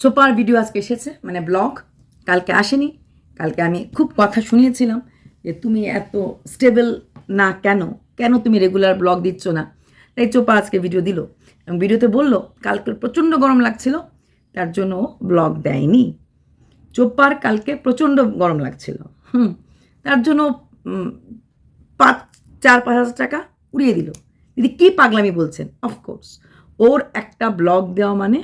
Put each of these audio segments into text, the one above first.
চোপার video আজকে এসেছে মানে ব্লগ। কালকে আসেনি, কালকে আমি খুব কথা শুনিয়েছিলাম যে তুমি এত স্টেবল না কেন? কেন তুমি রেগুলার ব্লগ দিচ্ছ না? তাই চোপা আজকে ভিডিও দিল এবং ভিডিওতে বলল, কালকে প্রচণ্ড গরম লাগছিল, তার জন্য ব্লগ দেয়নি। চোপার কালকে প্রচণ্ড গরম লাগছিল, হুম, তার জন্য পাঁচ, চার, পাঁচ হাজার টাকা উড়িয়ে দিল। দিদি, কী পাগলামি বলছেন? অফকোর্স ওর একটা ব্লগ দেওয়া মানে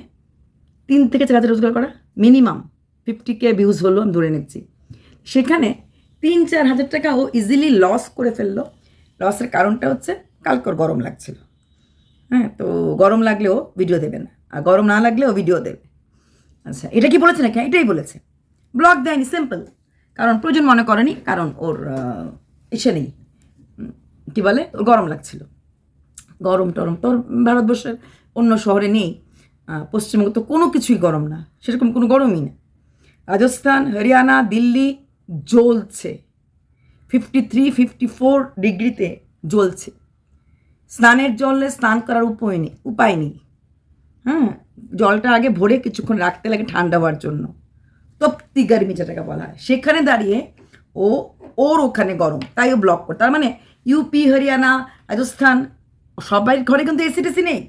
তিন থেকে চার হাজার রোজগার করা মিনিমাম ফিফটি কে ভিউজ হলো, আমি ধরে নিচ্ছি। সেখানে তিন, চার হাজার টাকা ও ইজিলি লস করে ফেলল। লসের কারণটা হচ্ছে, কালকর গরম লাগছিল। হ্যাঁ তো গরম লাগলেও ভিডিও দেবে না। আর গরম না লাগলেও ভিডিও দেবে। আচ্ছা এটা কি বলেছে নাকি? এটাই বলেছে। ব্লগ দেয়নি সিম্পল কারণ প্রয়োজন মনে করেনি, কারণ ওর ইসে নেই। কী বলে? ওর গরম লাগছিল। গরম টরম, তোর ভারতবর্ষের অন্য শহরে নেই। পশ্চিমবঙ্গে তো কোনো কিছুই গরম না, সেরকম কোনো গরমই না। রাজস্থান, হরিয়ানা, দিল্লি জ্বলছে। ফিফটি থ্রি ফিফটি ফোর ডিগ্রিতে জ্বলছে। স্নানের জলে স্নান করার উপায় নেই উপায় নেই। হ্যাঁ জলটা আগে ভরে কিছুক্ষণ রাখতে লাগে ঠান্ডা হওয়ার জন্য। তপ্তি গরমি যেটাকে বলা হয়। সেখানে দাঁড়িয়ে ও, ওর ওখানে গরম, তাই ও ব্লক করে। তার মানে ইউপি হরিয়ানা, রাজস্থান, সবাই ঘরে কিন্তু এসি টেসি নেই।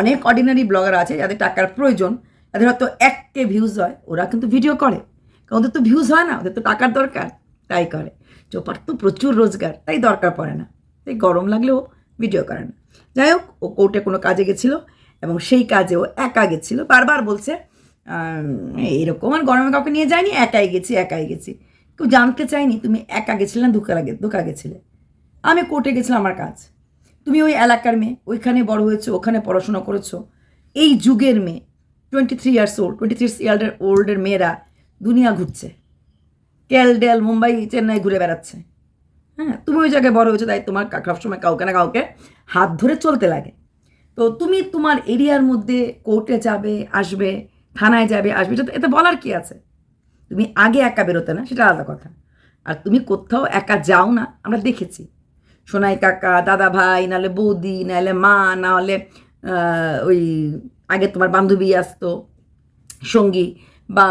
অনেক অর্ডিনারি ব্লগার আছে যাদের টাকার প্রয়োজন, যাদের হয়তো এক কে ভিউজ হয়, ওরা কিন্তু ভিডিও করে। কারণ ওদের তো ভিউজ হয় না, ওদের তো টাকার দরকার, তাই করে। চোপার তো প্রচুর রোজগার, তাই দরকার পড়ে না। তাই গরম লাগলেও ভিডিও করে না। যাই হোক, ও কোর্টে কোনো কাজে গেছিল এবং সেই কাজে ও একা গেছিল। বারবার বলছে এরকম আর গরমে কাউকে নিয়ে যায়নি, একাই গেছি একাই গেছি। কেউ জানতে চাইনি তুমি একা গেছিলে না ধোকা লাগে ধোকা গেছিলে। আমি কোর্টে গেছিলাম আমার কাজ। তুমি ওই এলাকার মেয়ে, ওইখানে বড় হয়েছো, ওখানে পড়াশোনা করেছ। এই যুগের মেয়ে twenty three years old twenty three ইয়ার্ডের ওল্ডের মেয়েরা দুনিয়া ঘুরছে। ক্যালডেল মুম্বাই, চেন্নাই ঘুরে বেড়াচ্ছে। হ্যাঁ তুমি ওই জায়গায় বড় হয়েছো, তাই তোমার সবসময় কাউকে না কাউকে হাত ধরে চলতে লাগে। তো তুমি তোমার এরিয়ার মধ্যে কোর্টে যাবে, আসবে, থানায় যাবে, আসবে এতে বলার কি আছে? তুমি আগে একা বেরোতে না, সেটা আলাদা কথা। আর তুমি কোথাও একা যাও না, আমরা দেখেছি। সোনাই কাকা দাদা ভাই নাহলে বৌদি নাহলে মা নাহলে আহ, ওই আগে তোমার বান্ধবী আসতো সঙ্গী বা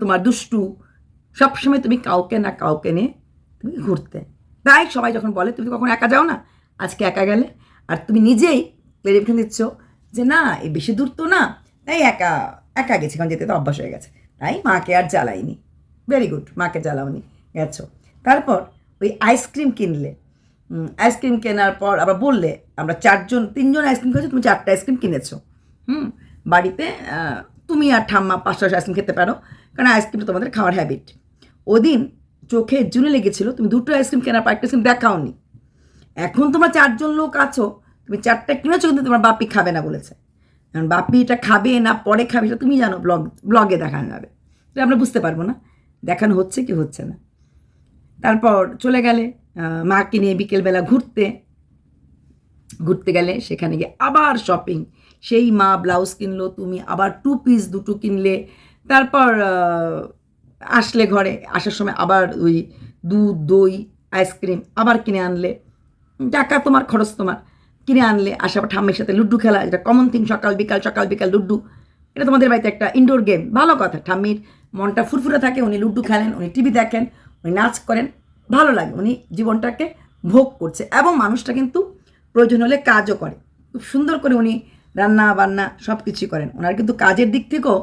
তোমার দুষ্টু সবসময় তুমি কাউকে না কাউকে নিয়ে তুমি ঘুরতে। তাই সবাই যখন বলে তুমি কখন একা যাও না? আজকে একা গেলে? আর তুমি নিজেই ক্লেরিফিকেশন দিচ্ছ যে না এই বেশি দূর তো না। তাই একা একা গেছি কারণ যেতে তো অভ্যাস হয়ে গেছে। তাই মাকে আর জ্বালাইনি। ভেরি গুড মাকে জ্বালাওনি গেছো। তারপর ওই আইসক্রিম কিনলে আইসক্রিম কেনার পর আবার বললে, আমরা চারজন, তিনজন আইসক্রিম খেয়েছো, তুমি চারটে আইসক্রিম কিনেছো। হুম, বাড়িতে তুমি আর ঠাম্মা পাঁচটা আইসক্রিম খেতে পারো, কারণ আইসক্রিমটা তোমাদের খাওয়ার হ্যাবিট ওদিন চোখে জুনে লেগেছিল, তুমি দুটো আইসক্রিম কেনার পর একটা আইসক্রিম দেখাওনি। এখন তোমরা চারজন লোক আছো, তুমি চারটা কিনেছো, কিন্তু তোমার বাপি খাবে না বলেছে। কারণ বাপি এটা খাবে না, পরে খাবে, সেটা তুমি জানো ব্লগ ব্লগে দেখানো যাবে। আমরা বুঝতে পারব না, দেখানো হচ্ছে কি হচ্ছে না। তারপর চলে গেলে মাকে নিয়ে বিকেলবেলা ঘুরতে। ঘুরতে গেলে সেখানে গিয়ে আবার শপিং সেই মা ব্লাউজ কিনলো, তুমি আবার টু পিস দুটো কিনলে। তারপর আসলে ঘরে, আসার সময় আবার ওই দুধ, দই আইসক্রিম আবার কিনে আনলে। টাকা তোমার, খরচ তোমার। কিনে আনলে, আসার ঠাম্মির সাথে লুড্ডু খেলা, এটা কমন থিং সকাল, বিকাল সকাল, বিকাল লুড্ডু এটা তোমাদের বাড়িতে একটা ইনডোর গেম ভালো কথা। ঠাম্মির মনটা ফুরফুরে থাকে, উনি লুড্ডু খেলেন, উনি টিভি দেখেন, উনি নাচ করেন। ভালো লাগে, উনি জীবনটাকে ভোগ করছে এবং মানুষটা কিন্তু প্রয়োজন হলে কাজও করে। খুব সুন্দর করে উনি রান্না বান্না সব কিছুই করেন। ওনার কিন্তু কাজের দিক থেকেও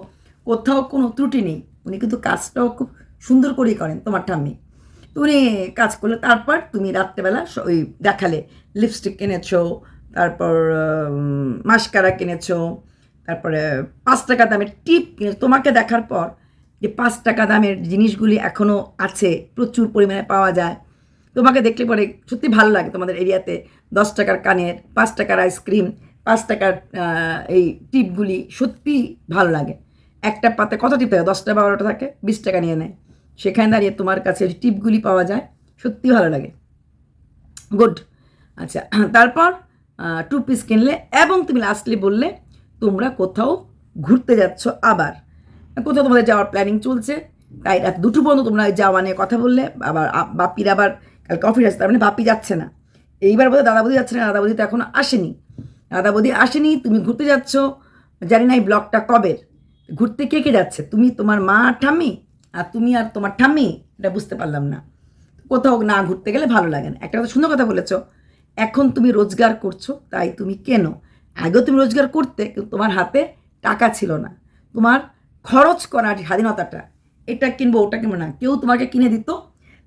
কোথাও কোনো ত্রুটি নেই। উনি কিন্তু কাজটাও খুব সুন্দর করেই করেন, তোমার ঠাম্মি। উনি কাজ করলে তারপর তুমি রাত্রেবেলা ওই দেখালে লিপস্টিক কিনেছো, তারপর মাস্কারা কিনেছো, তারপরে পাঁচ টাকা দামের টিপ কিনে তোমাকে দেখার পর যে পাঁচ টাকা দামের জিনিসগুলি এখনও আছে, প্রচুর পরিমাণে পাওয়া যায়। তোমাকে দেখলে পরে সত্যি ভালো লাগে তোমাদের এরিয়াতে দশ টাকার কানের, পাঁচ টাকার আইসক্রিম পাঁচ টাকার এই টিপগুলি সত্যি ভালো লাগে। একটা পাতে কত টিপ থাকে? দশটা, বারোটা থাকে, বিশ টাকা নিয়ে নেয়। সেখানে দাঁড়িয়ে তোমার কাছে টিপগুলি পাওয়া যায়, সত্যি ভালো লাগে। গুড আচ্ছা তারপর টু পিস কিনলে এবং তুমি লাস্টলি বললে, তোমরা কোথাও ঘুরতে যাচ্ছ আবার। কোথাও তোমাদের যাওয়ার প্ল্যানিং চলছে। তাই রাত দুটো পর্যন্ত তোমরা যাওয়া নিয়ে কথা বললে। আবার বাপির আবার কালকে অফিস আসছে, তার মানে বাপি যাচ্ছে না। এইবার বোধহয় দাদা বৌদি যাচ্ছে না দাদা বৌদি তো এখনও আসেনি। দাদা বৌদি আসেনি, তুমি ঘুরতে যাচ্ছ। জানি না এই ব্লগটা কবের ঘুরতে কে কে যাচ্ছে? তুমি, তোমার মা আর ঠাম্মি? আর তুমি আর তোমার ঠাম্মি? এটা বুঝতে পারলাম না। কোথাও না ঘুরতে গেলে ভালো লাগে না। একটা কথা সুন্দর কথা বলেছ। এখন তুমি রোজগার করছ, তাই তুমি কেন? আগেও তুমি রোজগার করতে, কিন্তু তোমার হাতে টাকা ছিল না। তোমার খরচ করার স্বাধীনতাটা, এটা কিনবো, ওটা কিনবো না। কেউ তোমাকে কিনে দিত,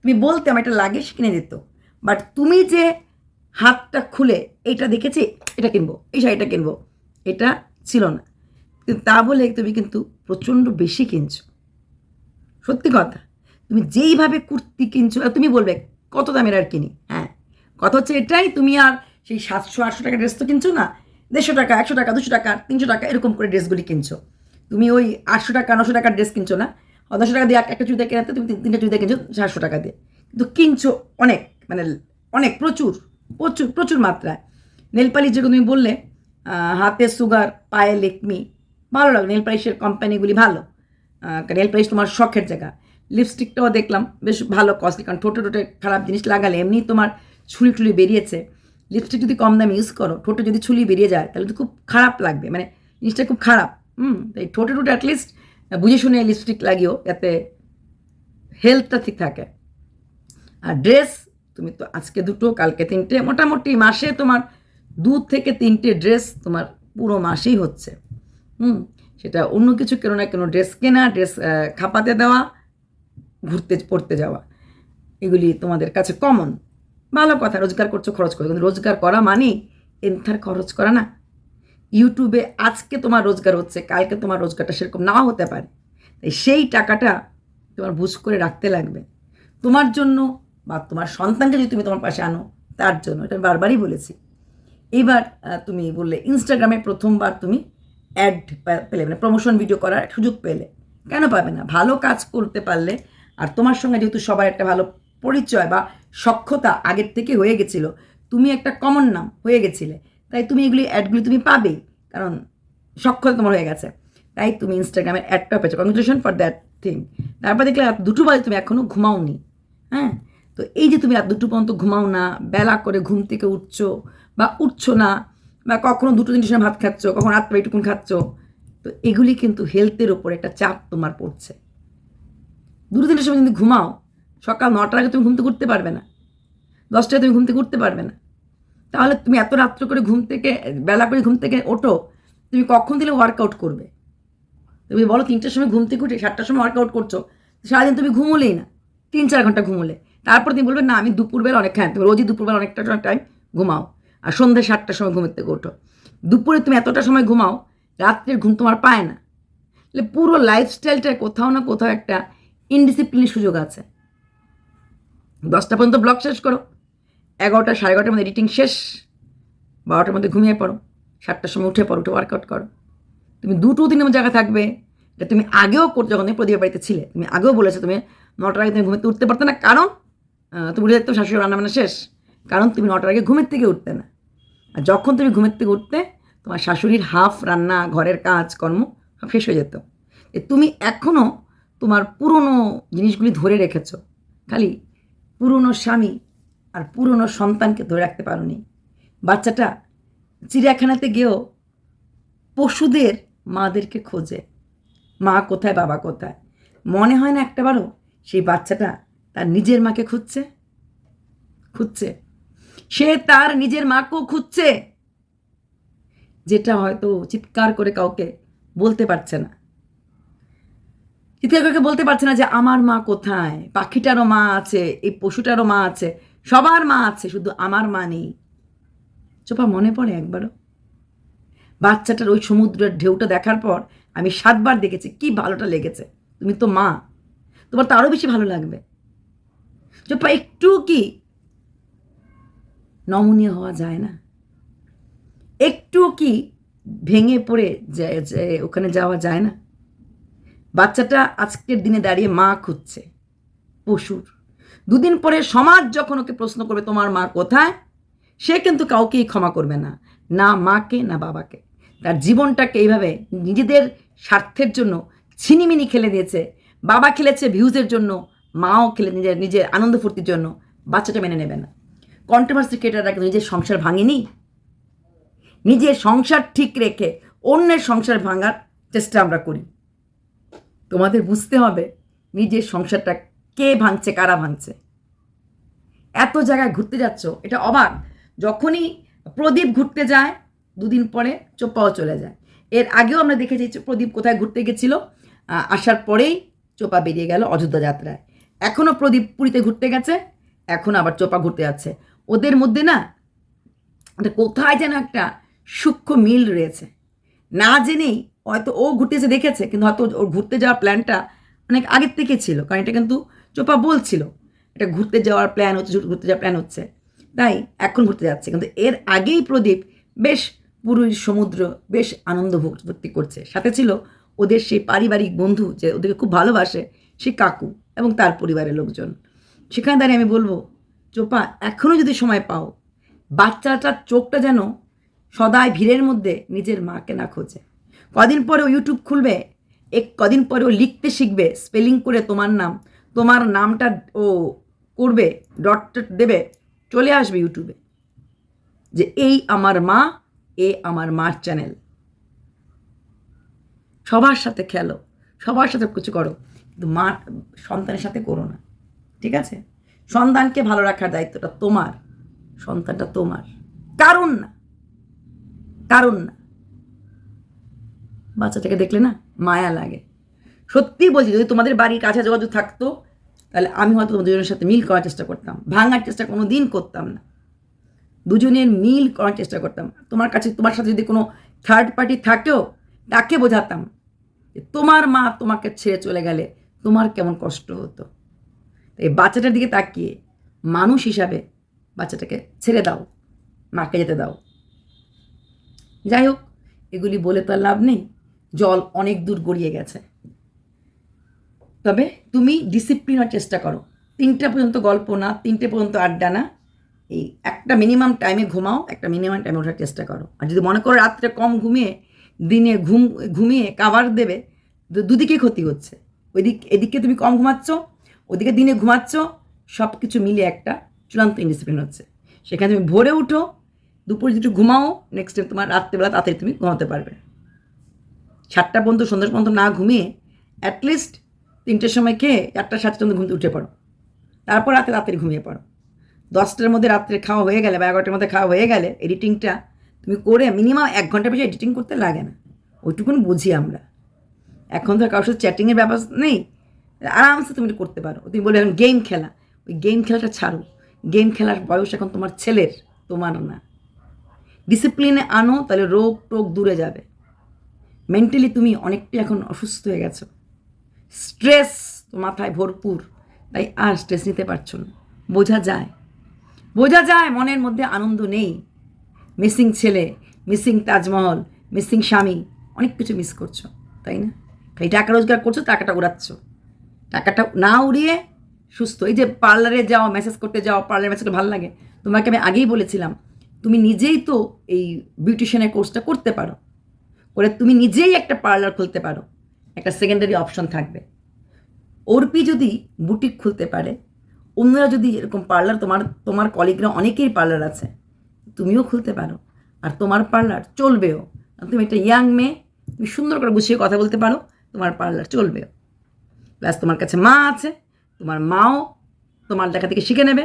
তুমি বলতে আমার এটা লাগে সে কিনে দিত। বাট তুমি যে হাতটা খুলে এইটা দেখেছি, এটা কিনবো, এই শাড়িটা কিনবো, এটা ছিল না। কিন্তু তা বলে তুমি কিন্তু প্রচণ্ড বেশি কিনছো। সত্যি কথা, তুমি যেইভাবে কুর্তি কিনছো তুমি বলবে, কত দামের আর কিনি? হ্যাঁ কথা হচ্ছে এটাই, তুমি আর সেই সাতশো আটশো টাকা ড্রেস তো কিনছো না, দেড়শো টাকা, একশো টাকা, দুশো টাকা, তিনশো টাকা, এরকম করে ড্রেসগুলি কিনছো। তুমি ওই আটশো টাকা, নশো টাকার ড্রেস কিনছো না? নশো টাকা দিয়ে এক- একটা চুড়িদার কেনাতে তুমি তিন- তিনটা চুড়িদার কিনছো, চারশো টাকা দিয়ে। কিন্তু কিনছো অনেক মানে অনেক, প্রচুর প্রচুর প্রচুর মাত্রায়। নেলপালিশ যেগুলো তুমি বললে হাতে সুগার, পায়ে লেকমি ভালো লাগে। নেল পালিশের কোম্পানিগুলি ভালো নেল পালিশ তোমার শখের জায়গা। লিপস্টিকটাও দেখলাম, বেশ ভালো কস্টলি কারণ ঠোঁটে টোটে খারাপ জিনিস লাগালে এমনি তোমার ছুলি টুলি বেরিয়েছে। লিপস্টিক যদি কম দামে ইউজ করো, ঠোঁটে যদি ছুলি বেরিয়ে যায়, তাহলে তো খুব খারাপ লাগবে। মানে জিনিসটা খুব খারাপ। হুম তাই ঠোঁটে টোটে অ্যাটলিস্ট বুঝে শুনে লিপস্টিক লাগিও, যাতে হেলথটা ঠিক থাকে। আর ড্রেস তুমি তো আজকে দুটো, কালকে তিনটে, মোটামুটি মাসে তোমার দু থেকে তিনটে ড্রেস তোমার পুরো মাসেই হচ্ছে। হুম, সেটা অন্য কিছু কেন না কেন ড্রেস কেনা ড্রেস খাপাতে দেওয়া, ঘুরতে পড়তে যাওয়া, এগুলি তোমাদের কাছে কমন ভালো কথা, রোজগার করছ, খরচ করছ কিন্তু রোজগার করা মানেই, এন্থার খরচ করা না। ইউটিউবে আজকে তোমার রোজগার হচ্ছে, কালকে তোমার রোজগারটা সেরকম নাও হতে পারে। তাই সেই টাকাটা তোমার বুঝ করে রাখতে লাগবে। তোমার জন্য বা তোমার সন্তানকে যদি তুমি তোমার পাশে আনো, তার জন্য, এটা বারবারই বলেছি। এবার তুমি বললে ইনস্টাগ্রামে প্রথমবার তুমি অ্যাড পেলে মানে প্রমোশন ভিডিও করার সুযোগ পেলে। কেন পাবে না? ভালো কাজ করতে পারলে, আর তোমার সঙ্গে যেহেতু সবার একটা ভালো পরিচয় বা সক্ষতা আগের থেকে হয়ে গেছিল, তুমি একটা কমন নাম হয়ে গেছিলে। তাই তুমি এগুলি অ্যাডগুলি তুমি পাবেই কারণ সক্ষতা তোমার হয়ে গেছে। তাই তুমি ইনস্টাগ্রামের অ্যাডটা পেয়েছ। কংগ্রেচুলেশন ফর দ্যাট থিং তারপর দেখলে রাত দুটো বাজে, তুমি এখনও ঘুমাওনি। হ্যাঁ? তো এই যে তুমি রাত দুটো পর্যন্ত ঘুমাও না, বেলা করে ঘুম থেকে উঠছো, বা উঠছো না, বা কখনো দুটো তিনটের সময় ভাত খাচ্ছ, কখনো রাত্রে এইটুকুন খাচ্ছ, তো এগুলি কিন্তু হেলথের ওপর একটা চাপ তোমার পড়ছে। দুটো তিনটের সময় যদি ঘুমাও, সকাল নটার আগে তুমি ঘুম থেকে উঠতে পারবে না। দশটায় তুমি ঘুম থেকে উঠতে পারবে না। তাহলে তুমি এত রাত্র করে ঘুম থেকে, বেলা করে ঘুম থেকে ওঠো, তুমি কখন দিলে ওয়ার্কআউট করবে? তুমি বলো তিনটার সময় ঘুম থেকে উঠে সাতটার সময় ওয়ার্কআউট করছ, সারাদিন তুমি ঘুমোলেই না, তিন চার ঘণ্টা ঘুমোলে। তারপর তুমি বলবে, না, আমি দুপুরবেলা অনেক খাই তুমি রোজই দুপুরবেলা অনেকটা টাইম ঘুমাও, আর সন্ধ্যে সাতটার সময় ঘুমের থেকে ওঠো। দুপুরে তুমি এতটা সময় ঘুমাও, রাত্রের ঘুম তোমার পায় না। তাহলে পুরো লাইফস্টাইলটায় কোথাও না কোথাও একটা ইনডিসিপ্লিনের সুযোগ আছে। দশটা পর্যন্ত ব্লগ শেষ করো। এগারোটা, সাড়ে এগারোটার মধ্যে এডিটিং শেষ। বারোটার মধ্যে ঘুমিয়ে পড়ো। সাতটার সময় উঠে পড়ো, উঠে ওয়ার্কআউট করো। তুমি দুটো দিনের জায়গা থাকবে এটা তুমি আগেও করছ যখন তুমি প্রদীপের বাড়িতে ছিলে, তুমি আগেও বলেছ তুমি নটার আগে তুমি ঘুমেতে উঠতে পারতে না। কারণ তুমি উঠে দেখতো শাশুড়ি রান্নাবান্না শেষ। কারণ তুমি নটার আগে ঘুমের থেকে উঠতে না। আর যখন তুমি ঘুমের থেকে উঠতে, তোমার শাশুড়ির হাফ রান্না, ঘরের কাজ, কর্ম সব শেষ হয়ে যেত। তুমি এখনও তোমার পুরনো জিনিসগুলি ধরে রেখেছো। খালি পুরনো স্বামী আর পুরনো সন্তানকে ধরে রাখতে পারোনি। বাচ্চাটা চিড়িয়াখানাতে গিয়েও পশুদের মাদেরকে খোঁজে। মা কোথায়, বাবা কোথায়? মনে হয় না একটাবারও সেই বাচ্চাটা তার নিজের মাকে খুঁজছে। খুঁজছে। সে তার নিজের মাকেও খুঁজছে। যেটা হয়তো চিৎকার করে কাউকে বলতে পারছে না। চিৎকার করে বলতে পারছে না যে, আমার মা কোথায়? পাখিটারও মা আছে, এই পশুটারও মা আছে। সবার মা আছে, শুধু আমার মা নেই। চোপা, মনে পড়ে একবারও? বাচ্চাটার ওই সমুদ্রের ঢেউটা দেখার পর আমি সাতবার দেখেছি, কি ভালোটা লেগেছে। তুমি তো মা, তোমার তো আরও বেশি ভালো লাগবে। চোপা, একটু কি? নমনীয় হওয়া যায় না। একটু কি ভেঙে পড়ে ওখানে যাওয়া যায় না। বাচ্চাটা আজকের দিনে দাঁড়িয়ে মা খুঁজছে, পশুর। দুদিন পরে সমাজ যখন ওকে প্রশ্ন করবে, তোমার মা কোথায়? সে কিন্তু কাউকেই ক্ষমা করবে না না মাকে, না বাবাকে। তার জীবনটাকে এইভাবে নিজেদের স্বার্থের জন্য ছিনিমিনি খেলে দিয়েছে। বাবা খেলেছে ভিউজের জন্য, মাও খেলে নিজের নিজের আনন্দ ফুর্তির জন্য। বাচ্চাটা মেনে নেবে না। কন্ট্রোভার্সি ক্রিয়েটাররা কিন্তু নিজের সংসার ভাঙেনি। নিজের সংসার ঠিক রেখে অন্যের সংসার ভাঙার চেষ্টা আমরা করি। তোমাদের বুঝতে হবে, নিজের সংসারটা কে ভাঙছে, কারা ভাঙছে? এত জায়গায় ঘুরতে যাচ্ছ, এটা অবাক। যখনই প্রদীপ ঘুরতে যায়, দুদিন পরে চোপাও চলে যায়। এর আগেও আমরা দেখেছি প্রদীপ কোথায় ঘুরতে গেছিল। আসার পরেই চোপা বেরিয়ে গেল অযোধ্যা যাত্রায়। এখনও প্রদীপ পুরীতে ঘুরতে গেছে, এখন আবার চোপা ঘুরতে যাচ্ছে। ওদের মধ্যে না কোথায় যেন একটা সূক্ষ্ম মিল রয়েছে। না জেনেই হয়তো ও ঘুরতে ঘুরতেছে দেখেছে, কিন্তু হয়তো ওর ঘুরতে যাওয়ার প্ল্যানটা অনেক আগের থেকে ছিল, কারণ এটা কিন্তু চোপা বলছিল, এটা ঘুরতে যাওয়ার প্ল্যান হচ্ছে ঘুরতে যাওয়ার প্ল্যান হচ্ছে। তাই এখন ঘুরতে যাচ্ছে। কিন্তু এর আগেই প্রদীপ বেশ পুরীর সমুদ্র বেশ আনন্দ ভর্তি করছে। সাথে ছিল ওদের সেই পারিবারিক বন্ধু যে ওদেরকে খুব ভালোবাসে, সেই কাকু এবং তার পরিবারের লোকজন। সেখানে দাঁড়িয়ে আমি বলব, চোপা এখনও যদি সময় পাও, বাচ্চাটার চোখটা যেন সদাই ভিড়ের মধ্যে নিজের মাকে না খোঁজে। কদিন পরে ও ইউটিউব খুলবে, এক কদিন পরে ও লিখতে শিখবে স্পেলিং করে তোমার নাম তোমার নামটা ও করবে ডট দেবে, চলে আসবে ইউটিউবে। যে এই আমার মা, এ আমার মার চ্যানেল সবার সাথে খেলো, সবার সাথে কিছু করো, কিন্তু মা সন্তানের সাথে করো না, ঠিক আছে? সন্তানকে ভালো রাখার দায়িত্বটা তোমার, সন্তানটা তোমার। কারণ না কারণ না। বাচ্চাটাকে দেখলে না মায়া লাগে। সত্যি বলছি, যদি তোমাদের বাড়ির কাছে যোগাযোগ থাকতো, তাহলে আমি হয়তো দুজনের সাথে মিল করার চেষ্টা করতাম। ভাঙার চেষ্টা কোনো দিন করতাম না। দুজনের মিল করার চেষ্টা করতাম। তোমার কাছে, তোমার সাথে যদি কোনো থার্ড পার্টি থাকেও, তাকে বোঝাতাম তোমার মা তোমাকে ছেড়ে চলে গেলে তোমার কেমন কষ্ট হতো। এই বাচ্চাটার দিকে তাকিয়ে মানুষ হিসাবে বাচ্চাটাকে ছেড়ে দাও, মাকে যেতে দাও। যাই হোক, এগুলি বলে তো আর লাভ নেই। জল অনেক দূর গড়িয়ে গেছে। তবে তুমি ডিসিপ্লিনের চেষ্টা করো। তিনটে পর্যন্ত গল্প না, তিনটে পর্যন্ত আড্ডা না, এই একটা মিনিমাম টাইমে ঘুমাও, একটা মিনিমাম টাইমে ওঠার চেষ্টা করো। আর যদি মনে করো রাত্রে কম ঘুমিয়ে, দিনে ঘুম, ঘুমিয়ে কাভার দেবে দুদিকে ক্ষতি হচ্ছে। ওইদিক, এদিকে তুমি কম ঘুমাচ্ছ, ওদিকে দিনে ঘুমাচ্ছ সব কিছু মিলে একটা চূড়ান্ত ইনডিসিপ্লিন হচ্ছে। সেখানে তুমি ভোরে উঠো, দুপুরে যদি ঘুমাও নেক্সট টাইম তোমার রাত্রেবেলা তাড়াতাড়ি তুমি ঘুমাতে পারবে। সাতটা পর্যন্ত, সন্ধ্যা পর্যন্ত না ঘুমিয়ে অ্যাটলিস্ট তিনটের সময় খেয়ে চারটা সাতটা পর্যন্ত ঘুমতে উঠে পড়ো। তারপর রাতে তাড়াতাড়ি ঘুমিয়ে পড়ো। দশটার মধ্যে রাত্রে খাওয়া হয়ে গেলে বা এগারোটার মধ্যে খাওয়া হয়ে গেলে এডিটিংটা তুমি করে মিনিমাম এক ঘণ্টা বেশি এডিটিং করতে লাগে না। ওইটুকুন বুঝি আমরা। এখন তো কারোর সাথে চ্যাটিংয়ের ব্যবস্থা নেই। আরামসে তুমি করতে পারো। তুমি বলে এখন গেম খেলা। ওই গেম খেলাটা ছাড়ো। গেম খেলার বয়স এখন তোমার ছেলের, তোমার না। ডিসিপ্লিনে আনো, তাহলে রোগ টোগ দূরে যাবে। মেন্টালি তুমি অনেকটাই এখন অসুস্থ হয়ে গেছো। স্ট্রেস মাথায় ভরপুর, তাই আর স্ট্রেস নিতে পারছ না। বোঝা যায়। বোঝা যায় মনের মধ্যে আনন্দ নেই। মিসিং ছেলে, মিসিং তাজমহল, মিসিং স্বামী, অনেক কিছু মিস করছ, তাই না? এই টাকা রোজগার করছ, টাকাটা উড়াচ্ছ। টাকাটা না উড়িয়ে সুস্থ। এই যে পার্লারে যাও মেসেজ করতে যাও পার্লারে মেসেজ ভালো লাগে। তোমাকে আমি আগেই বলেছিলাম, তুমি নিজেই তো এই বিউটিশিয়ানের কোর্সটা করতে পারো। করে তুমি নিজেই একটা পার্লার খুলতে পারো। একটা সেকেন্ডারি অপশন থাকবে। অর্পি যদি বুটিক খুলতে পারে, অন্যরা যদি এরকম পার্লার তোমার তোমার কলিগরা অনেকেই পার্লার আছে, তুমিও খুলতে পারো। আর তোমার পার্লার চলবেও। তুমি একটা ইয়াং মেয়ে, তুমি সুন্দর করে গুছিয়ে কথা বলতে পারো, তোমার পার্লার চলবেও। প্লাস তোমার কাছে মা আছে, তোমার মাও তোমার দেখা থেকে শিখে নেবে,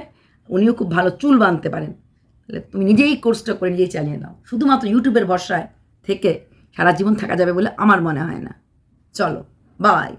উনিও খুব ভালো চুল বাঁধতে পারেন। তাহলে তুমি নিজেই কোর্সটা করে নিজেই চালিয়ে নাও। শুধুমাত্র ইউটিউবের ভরসায় থেকে সারা জীবন থাকা যাবে বলে আমার মনে হয় না। চলো বাই